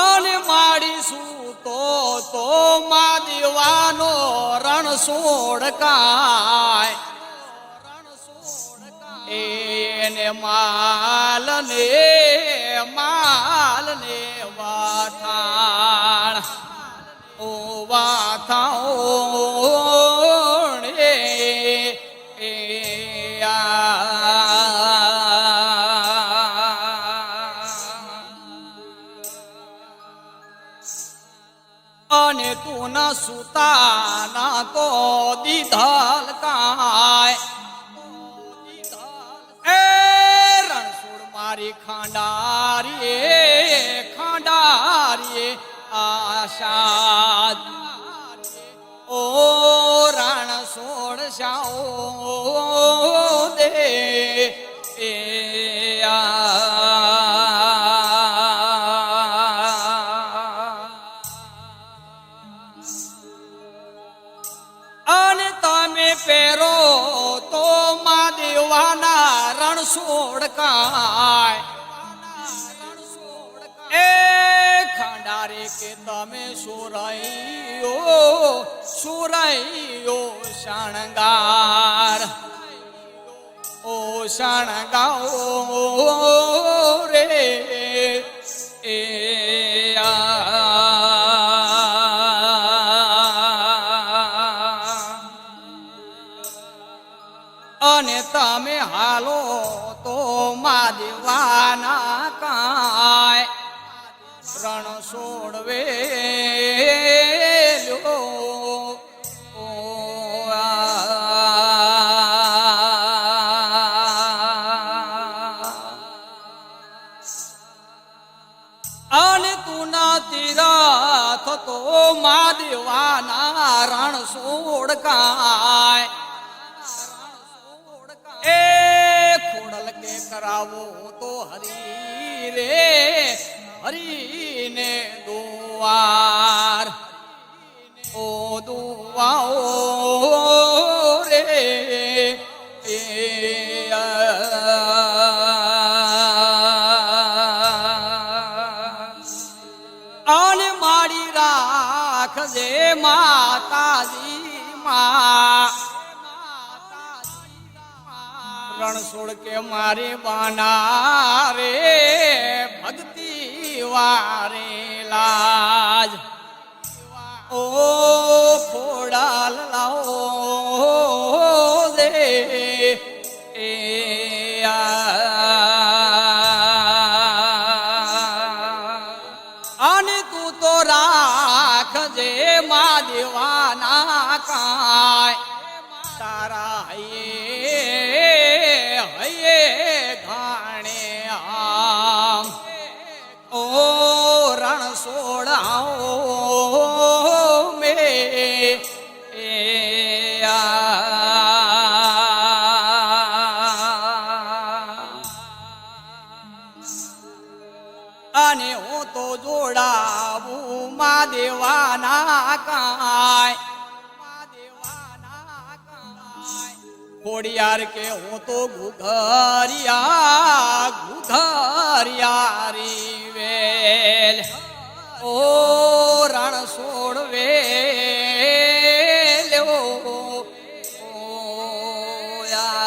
અને માડીશું તો તો મા દીવાનો રણ સોડકાય. એને માલ ને માલ અને તું ના સુતા, ના તો દીધલ કાય. એ રણછોડ મારી ખાંડારી ખાંડારી આશાદ. ઓ રણછોડ શાઓ પહેરો તો મા દેવાના રણ સોડકાય. એ ખાંડારે કે તમે સુરાઈઓ સુરાઈઓ શણગાર. ઓ શણગાઓ અને તમે હાલો તો મા દેવાના કાય રણ છોડવે. અને તું ના તીરા થતો મા દેવાના રણ સોડકાય કરાવો તો હરી રે હરીને દુવાર. ઓ દુવાઓ રે, એ અને મારી રાખજે માતાજી મા. રણછોડ કે મારે બાના રે, ભક્તિ વારે લાજ ઓ ખોડાલ લાવો દે એ. અને તું તો રાખજે મા દેવાના આ. અને હું તો જોડાવું મા દેવાના કાય ખોડિયાર કે હું તો ઘુઘરિયા ઘુઘરિયા રી વેલ. ઓ Hallelujah.